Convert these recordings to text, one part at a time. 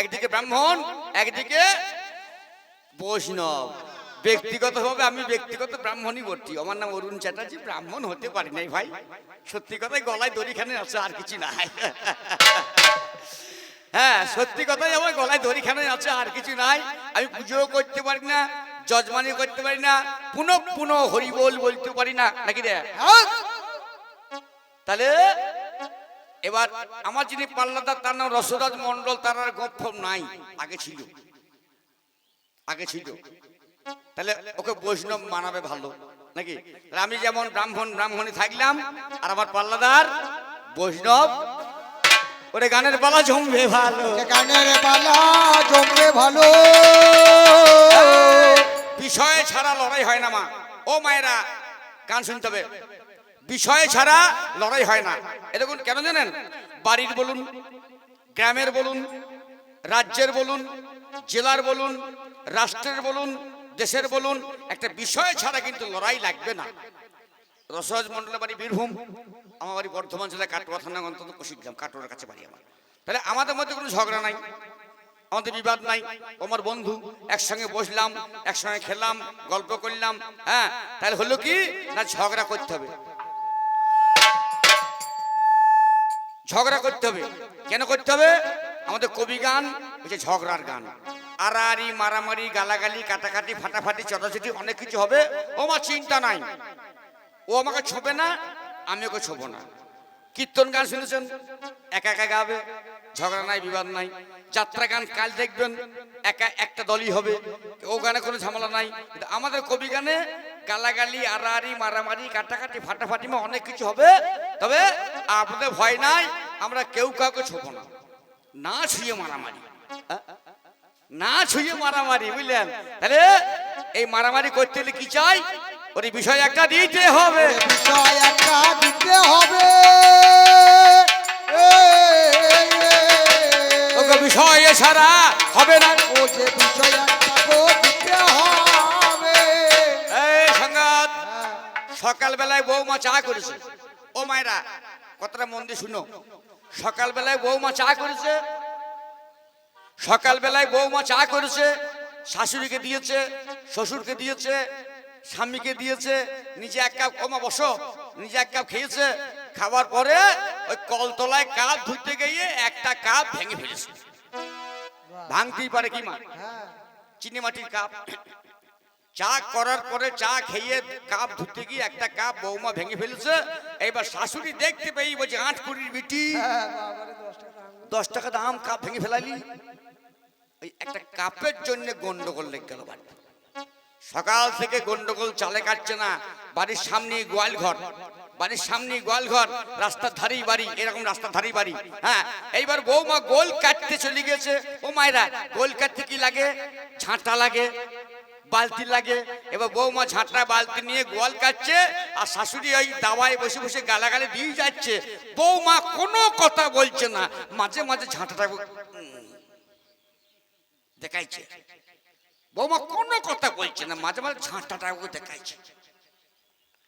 একদিকে ব্রাহ্মণ, একদিকে বৈষ্ণব। ব্যক্তিগতভাবে আমি ব্যক্তিগত ব্রাহ্মণই ভর্তি আমার নাম অরুণ চ্যাটার্জি, ব্রাহ্মণ হতে পারি নাই ভাই। সত্যি কথাই গলায় দড়িখানে আছে, আর কিছু নাই। হ্যাঁ সত্যি কথাই আমার গলায় দড়িখানে আছে, আর কিছু নাই। আমি পুজোও করতে পারি না যজমানি করতে পারি না, পুনঃ পুনঃ হরিবোল বলতে পারি না। নাকি রে? তাহলে এবার আমার যিনি পাল্লাদার তার নাম রসরাজ মন্ডল তার আর গপ্প নাই। আগে ছিল। আগে ছিল। তাহলে ওকে বৈষ্ণব মানাবে ভালো নাকি? আমি যেমন ব্রাহ্মণ ব্রাহ্মণী থাকলাম আর আমার পাল্লাদার বৈষ্ণব ওরে গানের পালা জমবে ভালো। গানের পালা জমবে ভালো। বিষয়ে ছাড়া লড়াই হয় না মা। ও মায়েরা গান শুনতে হবে। বিষয়ে ছাড়া লড়াই হয় না। এ দেখুন, কেন জানেন? বাড়ির বলুন, গ্রামের বলুন, রাজ্যের বলুন, জেলার বলুন, রাষ্ট্রের বলুন, দেশের বলুন, একটা বিষয় ছাড়া কিন্তু লড়াই লাগবে না। রসরাজ মন্ডলের বাড়ি বীরভূম, আমার বাড়ি বর্ধমান জেলায় কাটোয়া থানা, অন্তত কুশিগ্রাম, কাটোয়ার কাছে বাড়ি আমার। তাহলে আমাদের মধ্যে কোনো ঝগড়া নাই, আমাদের বিবাদ নাই। আমার বন্ধু, একসঙ্গে বসলাম, একসঙ্গে খেলাম, গল্প করলাম হ্যাঁ? তাহলে হলো কি? না ঝগড়া করতে হবে। ঝগড়া করতে হবে। কেন করতে হবে? আমাদের কবি গান হচ্ছে ঝগড়ার গান। আড়াআড়ি, মারামারি, গালাগালি, কাটাকাটি, ফাটাফাটি, চটাচটি অনেক কিছু হবে। ও আমার চিন্তা নাই। ও আমাকে ছোবে না, আমি ওকে ছোবো না। কীর্তন গান শুনেছেন? একা একা গাবে। ঝগড়া নাই, বিবাদ নাই। যাত্রা গান কাল দেখবেন, একা একটা দলই হবে। ও গানে কোনো ঝামেলা নাই। আমাদের কবি গানে গালাগালি আড়াআড়ি মারামারি কাটাকাটি ফাটাফাটি মা অনেক কিছু হবে। তবে আপনাদের ভয় নাই আমরা কেউ কাউকে ছোবো না। না ছুঁয়ে মারামারি? না ছুঁয়ে মারামারি বুঝলেন? তাহলে এই মারামারি করতে হলে কি চাই? ওর বিষয় একটা দিতে হবে। বিষয় একটা দিতে হবে। বিষয় এছাড়া হবে না। ও যে বিষয় সকালবেলায় বৌমা চা করেছে। ও মায়েরা, কথাটা মন দিয়ে শুনো। সকালবেলায় বৌমা চা করেছে, সকালবেলায় বৌমা চা করেছে, শাশুড়িকে দিয়েছে, শ্বশুরকে দিয়েছে, স্বামীকে দিয়েছে, নিজে এক কাপ কমা বসো, নিজে এক কাপ খেয়েছে খাবার পরে ওই কলতলায় কাপ ধুইতে গিয়ে একটা কাপ ভেঙে ফেলেছে। ভাঙতেই পারে কি মা? চিনি মাটির কাপ। চা করার পরে চা খেয়ে কাপ ধুতে গিয়ে একটা কাপ বৌমা ভেঙে ফেলেছে। এবার শাশুড়ি দেখতে পেয়ে বলছে আট কুড়ির বিটি দশ টাকা দাম। দশ টাকা দাম কাপ ভেঙে ফেলালি। ওই একটা কাপের জন্য গন্ডগোল লেগে গেল বাড়িতে। সকাল থেকে গন্ডগোল চালে কাটছে না। বাড়ির সামনে গোয়াল ঘর। বাড়ির সামনে গোয়াল ঘর। রাস্তার ধারেই বাড়ি এরকম রাস্তার ধারেই বাড়ি। হ্যাঁ এইবার বৌমা গোল কাটতে চলে গেছে ও মায়েরা গোল কাটতে কি লাগে? ঝাঁটা লাগে। বালতি লাগে। এবার বৌমা ঝাঁটা বালতি নিয়ে গোয়াল কাটছে আর শাশুড়ি ওই দাওয়ায় বসে বসে গালাগালে দিয়ে যাচ্ছে। বৌমা কোনো কথা বলছে না মাঝে মাঝে উম, দেখাইছে। বৌমা কোনো কথা বলছে না মাঝে মাঝে ঝাঁটাটাকে দেখাইছে।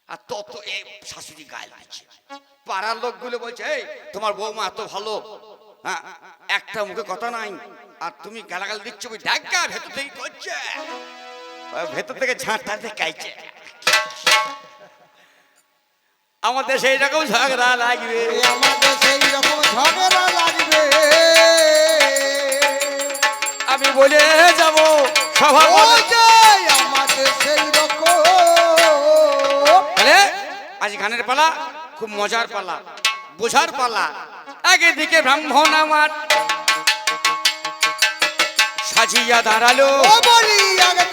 আর তত এ শাশুড়ি গায়ে লাগছে পাড়ার লোকগুলো বলছে এই তোমার বৌমা এত ভালো হ্যাঁ একটা মুখে কথা নাই আর তুমি গালাগাল দিচ্ছ ওই দেখা ভেতর থেকে করছে ভেতর থেকে ঝাঁটা দেখাইছে আমাদের সেই রকম ঝগড়া লাগবে। আমাদের সেই রকম ঝগড়া লাগবে। আমি বলে যাব সভা আমাদের সেই রকম। আজ গানের পালা খুব মজার পালা বোঝার পালা। আগে দিকে ব্রাহ্মণ আমার সাজিয়া দাঁড়াল। ও বলি আগে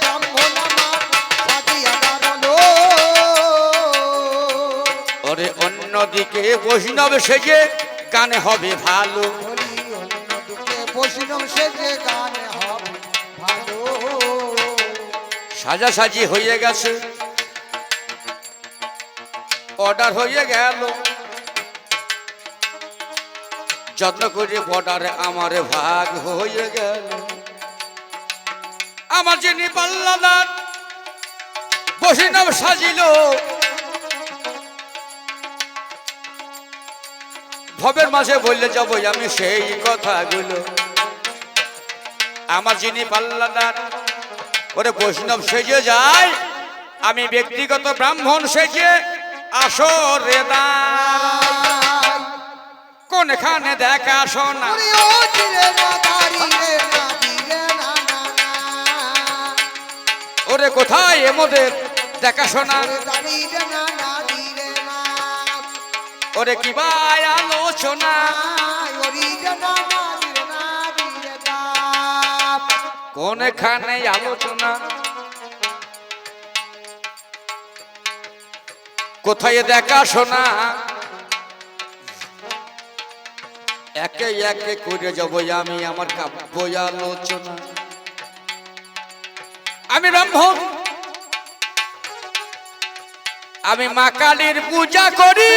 ব্রাহ্মণ আমার সাজিয়া দাঁড়াল। ওরে অন্যদিকে বৈষ্ণব সেজে গানে হবে ভালো। বলি অন্যদিকে বসিলাম সে যে গানে হবে ভালো। সাজাসাজি হয়ে গেছে। অর্ডার হয়ে গেল। যত্ন করে বর্ডারে আমার ভাগ হয়ে গেল। আমার যিনি পাল্লাদার বসিনব সাজিল। ভবের মাঝে বললে, যাব আমি সেই কথাগুলো। আমার যিনি পাল্লাদার, ওরে বৈষ্ণব সেজে যায়। আমি ব্যক্তিগত ব্রাহ্মণ সেজে আসরে দাঁড়াই। কোনখানে দেখা শোনা। ওরে কোথায় এমদের দেখাশোনা ওরে কি ভাই আলোচনা? কোনখানে আলোচনা? কোথায় দেখাশোনা একে একে করে যাব আমি আমার কাব্য আলোচনা। আমি ব্রাহ্মণ। আমি মা কালীর পূজা করি।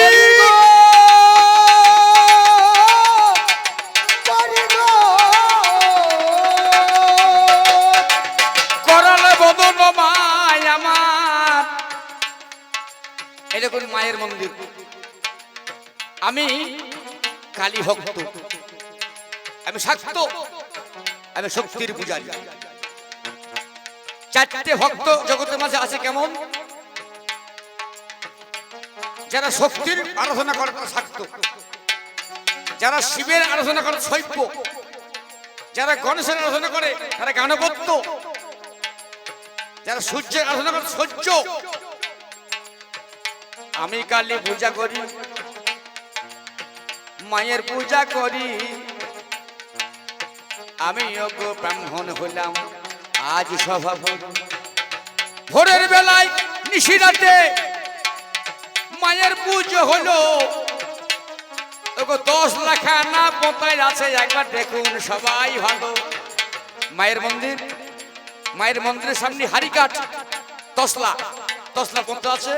মায়ের মন্দির। আমি কালী ভক্ত। আমি শাক্ত, আমি শক্তির পূজারী। চারটে ভক্ত জগতের মাঝে আছে কেমন? যারা শক্তির আরাধনা করে তারা শাক্ত। যারা শিবের আরাধনা করে শৈব্য যারা গণেশের আরাধনা করে, তারা গানবত্ত যারা সূর্যের আরাধনা করে, সহ্য। আমি কালী পূজা করি। মায়ের পূজা করি। আমি যোগ্য ব্রাহ্মণ হলাম, আজ সভাপতি ভোরের বেলায় নিশিরাতে মায়ের পুজো হলো। দশ লাখা না পোতায় আছে, একবার দেখুন সবাই ভালো। মায়ের মন্দির, মায়ের মন্দিরের সামনে হারিকাট তসলা। তসলা পন্ত আছে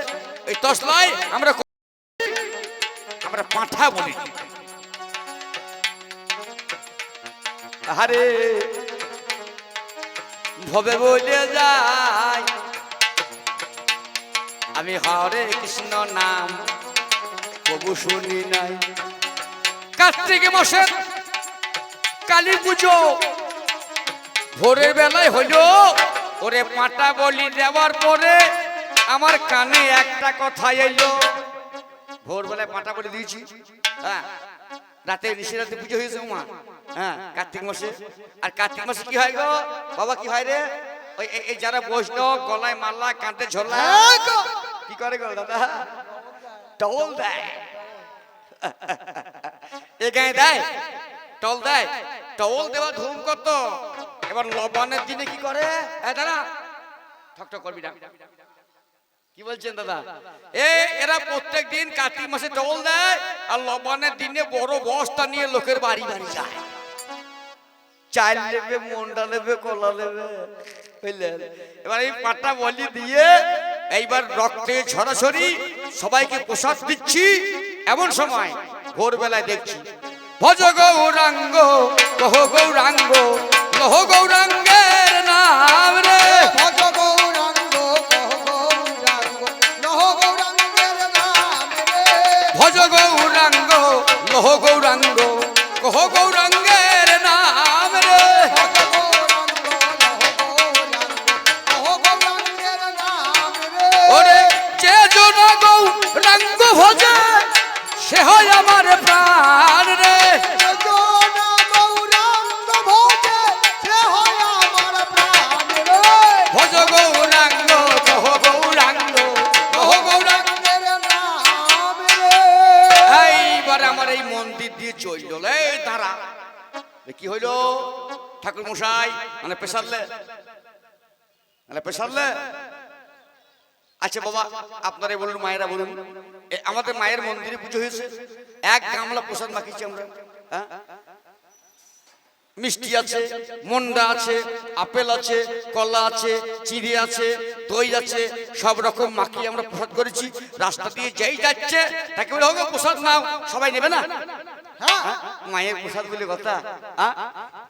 এই তসলায় আমরা আমরা পাঁঠা বলি। আরে ভবে বলে যাই। আমি হরে কৃষ্ণ নাম, কবু শুনি নাই। কার্তিক মাসের কালী পুজো, ভোরের বেলায় হইল ওরে পাটা বলি দেওয়ার পরে আমার কানে একটা কথা এলো। ভোরবেলায় পাটা বলি দিয়েছি। হ্যাঁ রাতে নিশি রাতে পুজো হয়েছে উমা হ্যাঁ কার্তিক মাসে। আর কার্তিক মাসে কি হয় গো? বাবা কি হয় রে? ওই এই- যারা বৈষ্ণব গলায় মাল্লা কাঁধে ঝোলা হ্যাঁ কি করে গো দাদা? টল দেয়। এ গায়ে দেয়? টল দেয়? টল দেওয়া ধুম কত এবার লবণের দিনে কি করে? এ দাদা ঠক ঠক করবি না। কি বলছেন দাদা? এ এরা প্রত্যেক দিন কার্তিক মাসে টল দেয় আর লবণের দিনে বড় বস্তা নিয়ে লোকের বাড়ি বাড়ি যায়। চাল নেবে মন্ডা নেবে, কলা নেবে। বুঝলেন এবার এই পাটা বলি দিয়ে এইবার রক্তে ছড়াছড়ি সবাইকে প্রসাদ দিচ্ছি। এমন সময় ভোরবেলায় দেখছি, ভজ গৌরাঙ্গ, কহ গৌরাঙ্গ লহ গৌরাঙ্গের নাম রে। মশাই মানে পেশারলে মানে পেশারলে আচ্ছা বাবা আপনারাই বলুন, মায়েরা বলুন। আমাদের মায়ের মন্দিরে পুজো হয়েছে। এক গামলা প্রসাদ মাখিয়েছি আমরা। হ্যাঁ? মিষ্টি আছে, মন্ডা আছে, আপেল আছে, কলা আছে, চিড়ি আছে, দই আছে, সব রকম মাখিয়ে আমরা প্রসাদ করেছি। রাস্তা দিয়ে যেই যাচ্ছে, তাকে বলে হোক প্রসাদ নাও। সবাই নেবে না? মায়ের প্রসাদ বলে কথা। হ্যাঁ?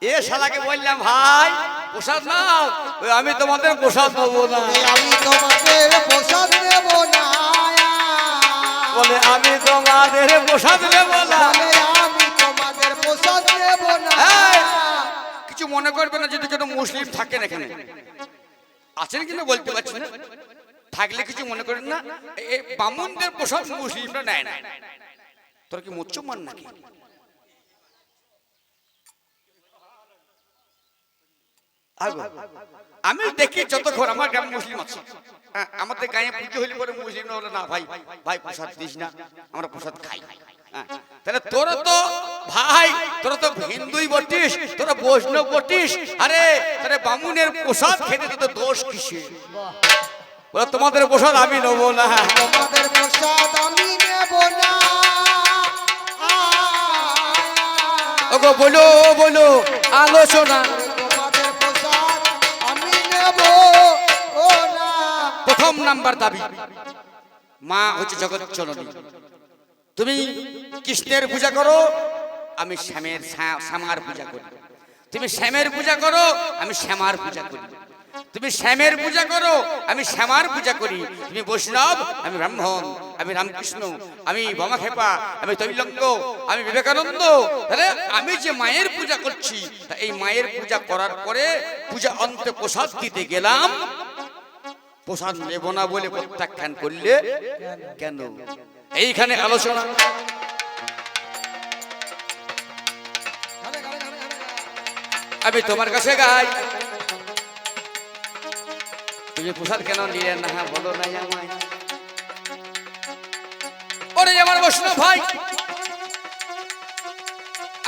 এ শালাকে বললাম ভাই প্রসাদ নাও। আমি তোমাদের প্রসাদ নেব না। আমি তোমাদের প্রসাদ দেব না। বলে আমি তোমাদের প্রসাদ নেব না। আমি তোমাদের প্রসাদ দেব না। কিছু মনে করবে না যদি কোনো মুসলিম থাকেন এখানে। আছেন কিনা বলতে পারছি না। থাকলে কিছু মনে করেন না। বামুনদের প্রসাদ মুসলিমরা নেয় না। তোর কি মুসলমান নাকি? আমি দেখি যতক্ষণ আমার গ্রামে মুসলিম আছে। আমাদের গায়ে পুজো হইলে পরে মুসলিম বলে না, ভাই ভাই প্রসাদ দিস না, আমরা প্রসাদ খাই। তাহলে তোরা তো, ভাই, তোরা তো হিন্দুই বটিস, তোরা বৈষ্ণব বটিস। আরে, তাহলে বামুনের প্রসাদ খেতে তো দোষ কিসে তোমাদের প্রসাদ আমি নেব না। তোমাদের প্রসাদ আমি নেব না। ওগো, বলো বলো আলোচনা প্রথম নাম্বার দাবি, মা হচ্ছে জগৎ জননী তুমি কৃষ্ণের পূজা করো, আমি শ্যামের শ্যামার পূজা করি। তুমি শ্যামের পূজা করো, আমি শ্যামার পূজা করি। তুমি শ্যামের পূজা করো, আমি শ্যামার পূজা করি। তুমি বৈষ্ণব, আমি ব্রাহ্মণ। আমি রামকৃষ্ণ আমি বমাখেপা আমি তৈলঙ্গ আমি বিবেকানন্দ। তাহলে আমি যে মায়ের পূজা করছি এই মায়ের পূজা করার পরে পূজা অন্তে প্রসাদ দিতে গেলাম। প্রসাদ নেব না বলে প্রত্যাখ্যান করলে কেন? এইখানে আলোচনা। আমি তোমার কাছে গাই। তুমি প্রসাদ কেন নিলে না হ্যাঁ বলো না আমায়। বৈষ্ণব ভাই।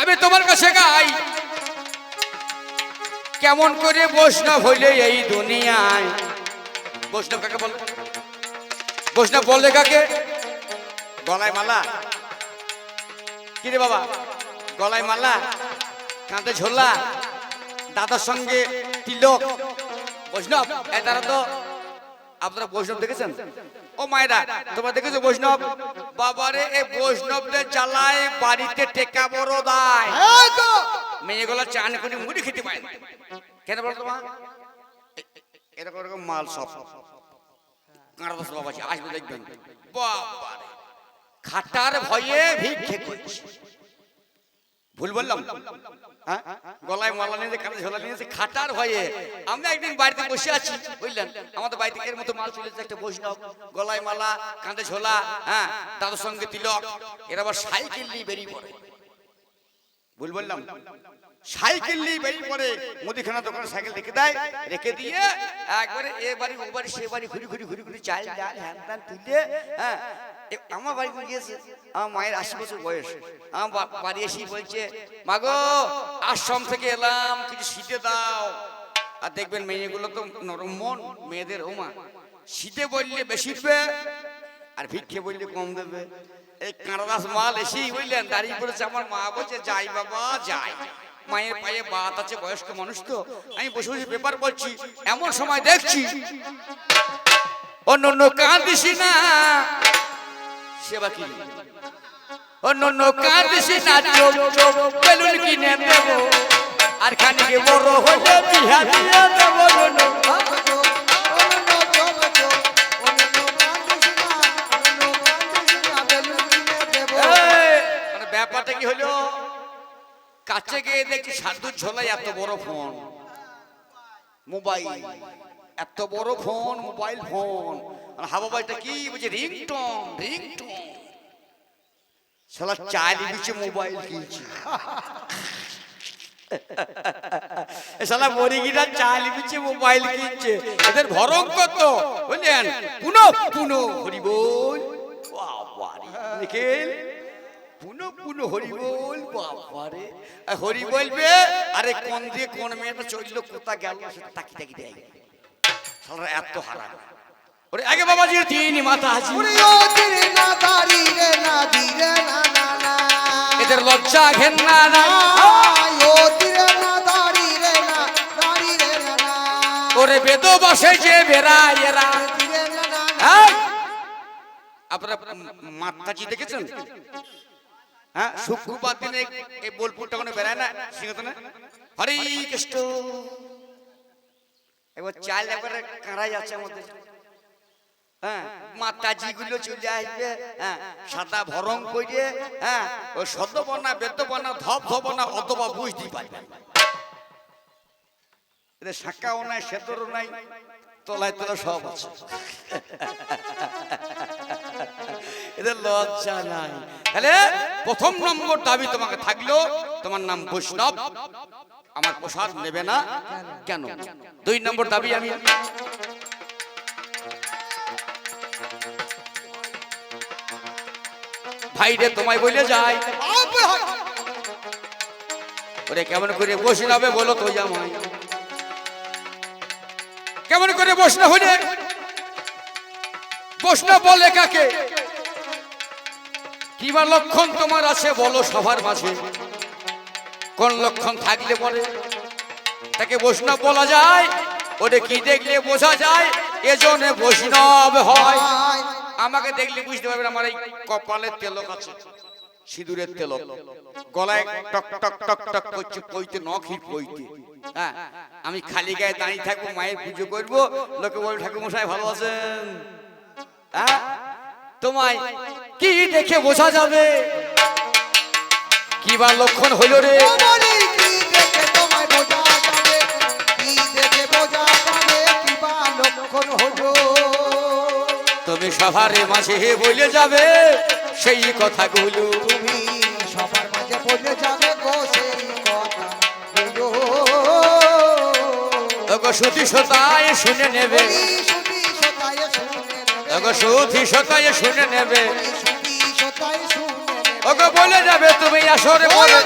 আমি তোমার কাছে গাই। কেমন করে বৈষ্ণব হইলে এই দুনিয়ায়? বৈষ্ণব কাকে বল? বৈষ্ণব বললে কাকে? গলায় মালা। কিরে বাবা, গলায় মালা, কাঁধে ঝোলা, দাদার সঙ্গে তিলক। বৈষ্ণব, এ তারা তো আপনারা বৈষ্ণব দেখেছেন? ও মায়েরা, তোমরা দেখেছ বৈষ্ণব? বাবারে এ বৈষ্ণবদের জ্বালায় বাড়িতে টেকা বড় দায়। তো। মেয়েগুলো চান করে মুড়ি খেতে পায়। কেন বলো মা? এরকম এরকম মাল সব। কাঁড়া দশ বাবা আসবে দেখবেন। বাবারে। খাটার ভয়ে ভিক্ষে করছে। ভুল বললাম? হ্যাঁ? গলায় মালা নিয়ে কানে ঝোলা নিয়েছে খাটার ভয়ে আমরা একদিন বাড়িতে বসে আছি, বুঝলেন? আমাদের বাড়িতে এর মতো মাল চলেছে একটা বৈষ্ণব, গলায় মালা, কাঁধে ঝোলা হ্যাঁ? তাদের সঙ্গে তিলক, এরা আবার সাইকেল নিয়ে বেরিয়ে পড়ে। ভুল বললাম? সাইকেল নিয়ে বেরিয়ে পড়ে, মুদিখানা দোকানে সাইকেল রেখে দেয়, রেখে দিয়ে একবারে এ বাড়ি, ও বাড়ি, সে বাড়ি ঘুরি ঘুরি ঘুরি ঘুরি চাল ডাল, হ্যান ত্যান তুলে হ্যাঁ? আমার বাড়ি গিয়েছে? আমার মায়ের আশি বছর বয়স। আমার বাড়ি এসে বলছে মাগো আশ্রম থেকে এলাম, কিছু শীতে দাও। আর দেখবেন মেয়েগুলো তো নরম মন, মেয়েদের ওমা। শীতে বললে বেশি দেবে আর ভিক্ষে বললে কম দেবে। এই কাঁড়াদাস মাল এসেই বললেন, দাঁড়িয়ে পড়েছে আমার মা, বলছে, যাই বাবা, যাই। মায়ের পায়ে বাত আছে, বয়স্ক মানুষ তো। আমি বসে বসে পেপার পড়ছি এমন সময় দেখছি, অন্য অন্য কাঁদিসি না। সেবা কি? অন্য চোখ চোখ, বেলুন কিনে দেব। আর খানিকে বড় দেবো। মানে ব্যাপারটা কি হলো? কাছে গিয়ে দেখছি সাধুর ঝোলায় এত বড় ফোন। মোবাইল। এত বড় ফোন, মোবাইল ফোন। হাবা বাইটা কি বলছে রিংটন? রিংটন। শালা চালি দিচ্ছে মোবাইল কিনছে। শালা মরিগিরা চাল দিচ্ছে মোবাইল কিনছে। এদের ভরং কত? বুঝলেন? পুনো পুনো হরি বল বাবারে, নিখিল। পুনো পুনো হরি বল বাবারে হরি বলবে আরে কোন দিয়ে কোন মেয়েটা চলল কোথা গেল, সেটা তাকি তাকি দেয় শালা এত হারা ওরে আগে বাবাজির তিন মাথা আছে ওরে ও দিরে না দাড়ি রে না দিরে না না না। এদের লজ্জা ঘেন্না না ও দিরে না দাড়ি রে না দাড়ি রে না না। ওরে বেদ বসে যে বেড়ায় এরা। হ্যাঁ? আপনারা মাতাজি দেখেছেন হ্যাঁ শুক্রবার দিনে এই বোলপুরটা কোনো বেড়ায় না সিংহতনে হরে কৃষ্ণ এবার চাল একবারে কাঁড়াই যাচ্ছে আমাদের? হ্যাঁ মাতাজি গুলো চলে আসবে হ্যাঁ সাদা ভরং হ্যাঁ ওই সদ্যবনা বেদ্যবনা ধপ ধবনা অথবা বুঝতেই পারবে এদের শাঁকাও নাই সেতরও নাই তলায় তলা সব আছে। এদের লজ্জা নাই। তাহলে প্রথম নম্বর দাবি তোমাকে থাকল তোমার নাম বৈষ্ণব। আমার প্রসাদ নেবে না। কেন? দুই নম্বর দাবি আমি ভাইরে তোমায় বলে হায়। ওরে কেমন করে বৈষ্ণবে বলো তো জামাই। কেমন করে বৈষ্ণব হলে? বৈষ্ণব বলে কাকে? কিবা লক্ষণ তোমার আছে বলো সবার মাঝে। কোন লক্ষণ থাকলে পরে তাকে বৈষ্ণব বলা যায় ওটা কি দেখলে বোঝা যায়? এজন্য বৈষ্ণব হয়। আমাকে দেখলে বুঝতে পারবেন আমার এই কপালের তেলক আছে, সিঁদুরের তেলক। গলায় টক টক টক টক করছে, পইতে, নখির পইতে। হ্যাঁ আমি খালি গায়ে দাঁড়িয়ে থাকব, মায়ের পুজো করব। লোকে বলবে ঠাকুর মশাই ভালো আছেন? হ্যাঁ তোমায় কি দেখে বোঝা যাবে? কি বা লক্ষণ হইল রে? তুমি সভারে মাঝে বলে যাবে সেই কথাগুলো। তুমি সবার মাঝে বলে যাবে গো সেই কথা গুলো। ওগো সুতি সতায় শুনে নেবে। সুতি সতায় শুনে নেবে। ওগো বলে যাবে তুমি আসরে বলে।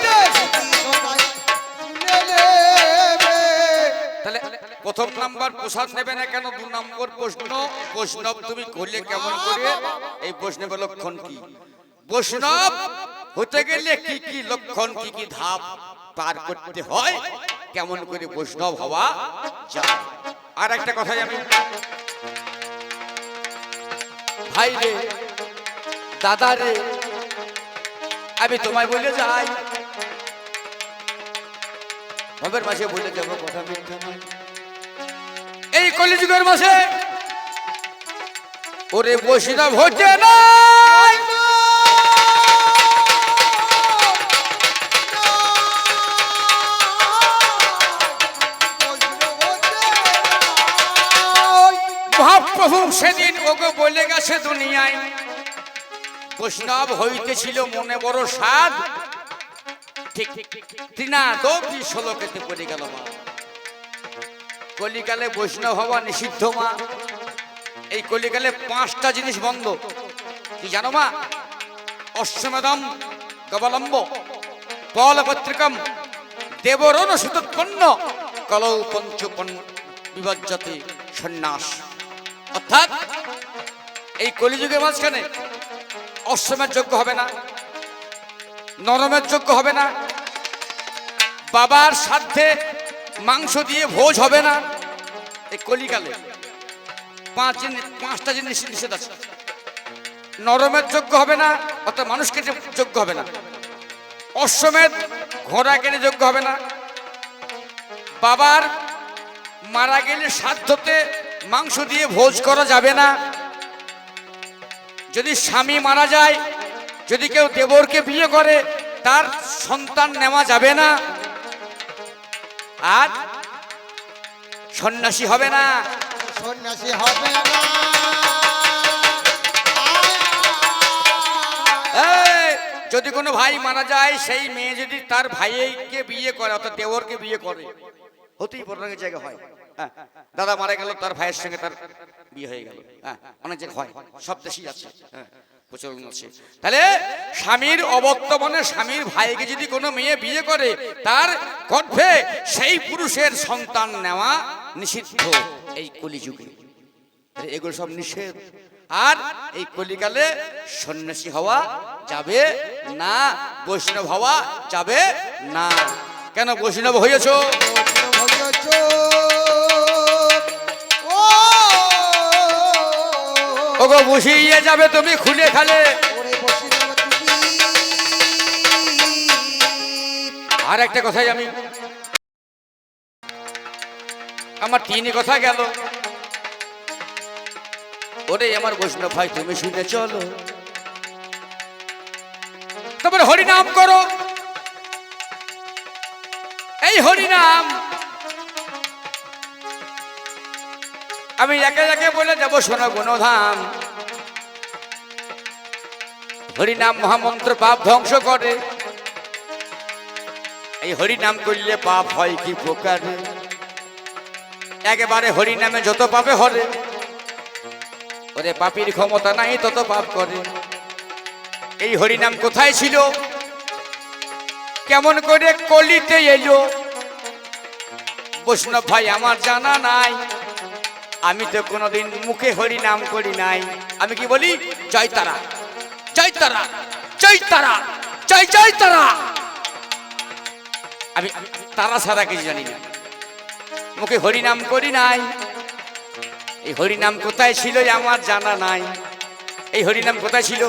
তাহলে প্রথম নাম্বার প্রসাদ নেবে না কেন? দু নম্বর প্রশ্ন। বৈষ্ণব তুমি করলে কেমন করে? এই বৈষ্ণবের লক্ষণ কি? বৈষ্ণব হতে গেলে কি কি লক্ষণ কি কি ধাপ পার করতে হয়? কেমন করে বৈষ্ণব হওয়া যায়? আর একটা কথাই আমি ভাই রে দাদা রে আমি তোমায় বলে যাই। ভবের মাঝে বলে যাব কথা মিথ্যা। এই কলিযুগের মাসে ওরে বসিনা ভোজে নাই মহাপ্রভু সেদিন ওগো বলে গেছে দুনিয়ায়। বৈষ্ণব হইতেছিল মনে বড় সাদ ঠিক তিনা দৌড়ি ষোলোকেতে পড়ে গেল মা। কলিকালে বৈষ্ণব হওয়া নিষিদ্ধ মা। এই কলিকালে পাঁচটা জিনিস বন্ধ। কি জানো মা? অশ্বমেধম, গবলম্ব পলপত্রিকম দেবরণ সুতোৎপন্ন কলৌ পঞ্চপন বিভজ্যতে সন্ন্যাস। অর্থাৎ এই কলিযুগের মাঝখানে অশ্বমের যোগ্য হবে না নরমের যোগ্য হবে না, বাবার সাধ্যে মাংস দিয়ে ভোজ হবে না এই কলিকালে পাঁচ পাঁচটা জিনিস নিষেধ আছে। নরমের যোগ্য হবে না, অর্থাৎ মানুষকে যোগ্য হবে না। অশ্বমেধ ঘোড়া কেনে যোগ্য হবে না, বাবার মারা গেলে সাধ্যতে মাংস দিয়ে ভোজ করা যাবে না যদি স্বামী মারা যায় যদি কেউ দেবরকে বিয়ে করে তার সন্তান নেওয়া যাবে না। আর সন্ন্যাসী হবে না। সন্ন্যাসী হবে না। যদি কোনো ভাই মারা যায় সেই মেয়ে যদি তার ভাইকে বিয়ে করে অর্থাৎ দেওরকে বিয়ে করে হতেই অনেক জায়গায় হয়। হ্যাঁ, দাদা মারা গেল তার ভাইয়ের সঙ্গে তার বিয়ে হয়ে গেল। হ্যাঁ অনেক জায়গায় হয় সব দেশেই আছে। হ্যাঁ প্রচলন আছে। তাহলে স্বামীর অবর্তমানে স্বামীর ভাইকে যদি কোনো মেয়ে বিয়ে করে তার গর্ভে সেই পুরুষের সন্তান নেওয়া নিষিদ্ধ এই কলিযুগে। এগুলো সব নিষেধ। আর এই কলিকালে সন্ন্যাসী হওয়া যাবে না বৈষ্ণব হওয়া যাবে না। কেন বৈষ্ণব হয়েছ? বসিয়ে যাবে তুমি খুলে খালে আর একটা কথাই আমি আমার তিনই কথা গেল। ওরে আমার বৈষ্ণব ভাই তুমি শুনে চলো। তারপরে হরিনাম করো। এই হরিনাম আমি একে একে বলে যাব শোনো গুণধাম। হরিনাম মহামন্ত্র পাপ ধ্বংস করে। এই হরিনাম করলে পাপ হয় কি প্রকারে? একেবারে হরিনামে যত পাপে হরে। ওরে পাপির ক্ষমতা নাই তত পাপ করে। এই হরিনাম কোথায় ছিল? কেমন করে কলিতে এলো? বৈষ্ণব ভাই, আমার জানা নাই। আমি তো কোনোদিন মুখে হরি নাম করি নাই। আমি কি বলি? জয় তারা। জয় তারা জয় তারা, জয় জয় তারা। আমি তারা ছাড়া কিছু জানি না। মুখে হরি নাম করি নাই। এই হরি নাম কোথায় ছিল আমার জানা নাই। এই হরিনাম কোথায় ছিল?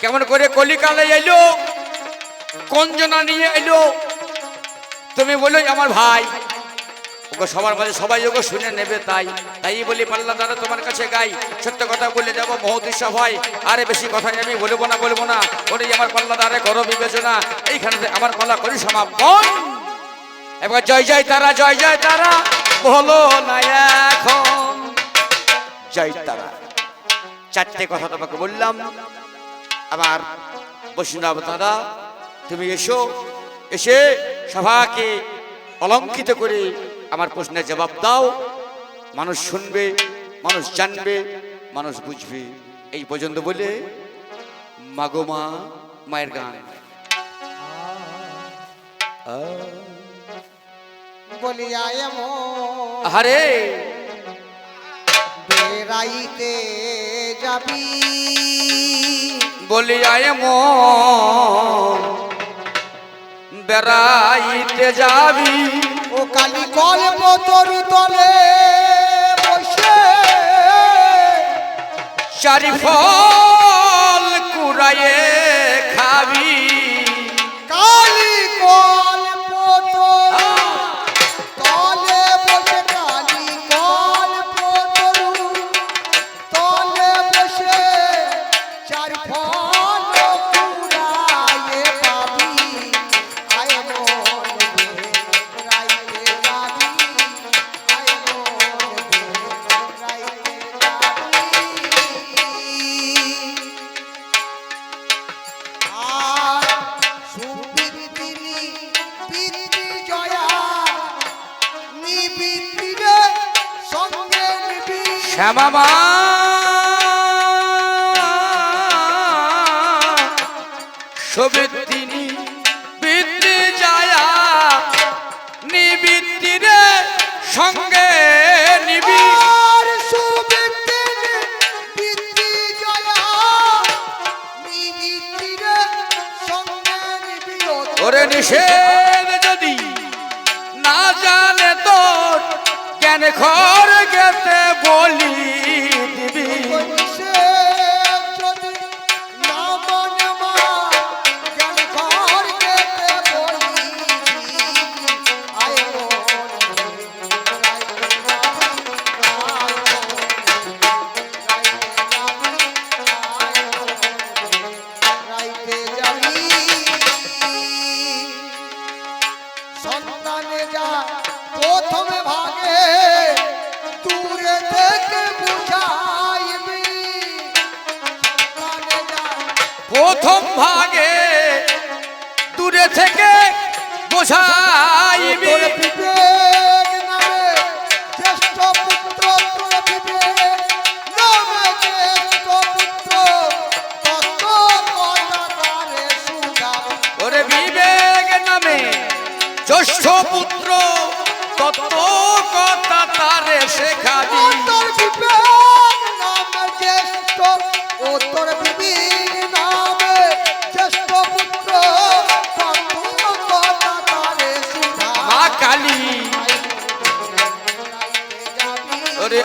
কেমন করে কলিকালে এলো, কোন জনা নিয়ে এলো? তুমি বলো আমার ভাই। ওকে সবার মাঝে সবাই ওকে শুনে নেবে তাই। তাই বলি, পাল্লা দাদা, তোমার কাছে গাই। সত্য কথা বলে যাব মহতি সভায় আরে বেশি কথা আমি বলব না বলব না। ওটাই আমার পাল্লা দাঁড়ে করো বিবেচনা। এইখানে আমার পাল্লা করি সমাপন এবার জয় জয় তারা, জয় জয় তারা। বলো না এখন। জয় তারা। চারটে কথা তোমাকে বললাম। আবার বৈষ্ণব দাদা, তুমি এসো। এসে সভাকে অলঙ্কিত করে আমার প্রশ্নের জবাব দাও। মানুষ শুনবে মানুষ জানবে মানুষ বুঝবে। এই পর্যন্ত বলে মাগো মা মায়ের গান। আরে বেড়াইতে যাবি। বলি আয় মন বেড়াইতে যাবি। ও কালী কল্প তরু তলে বসে। চারি ফল কুড়াইয়ে খাবি। কালী কল্প শ্যামা মা সবিত্রিনী বৃত্তি যায়া নিবৃত্তিরে সঙ্গে নিবি। সঙ্গে ওরে নিষেধ।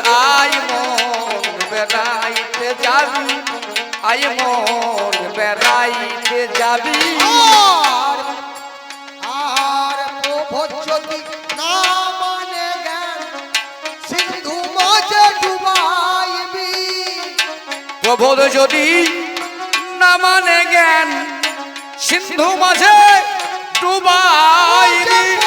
আই মন বেড়াইতে যাবি আই মন বেড়াইতে যাবি। আর না মানে জ্ঞান সিন্ধু মাঝে ডুবাইবি। প্রবোধ যদি না মানে জ্ঞান সিন্ধু মাঝে ডুবাইবি।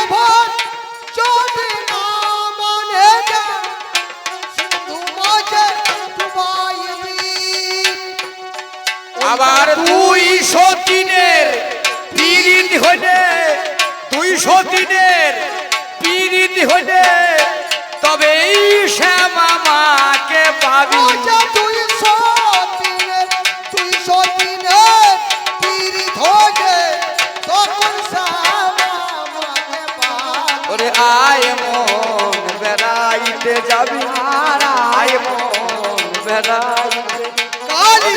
আবার দুইশো দিনের পিরিত হইলে দুইশো দিনের পিরিত হইলে তবেই শ্যামা মাকে পাবি দুইশো তখন। ওরে আয় মন বেড়াইতে যাবি আয় মন বেড়াইতে কালী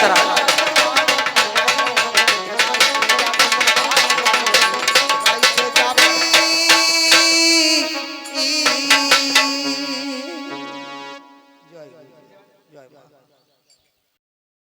জয়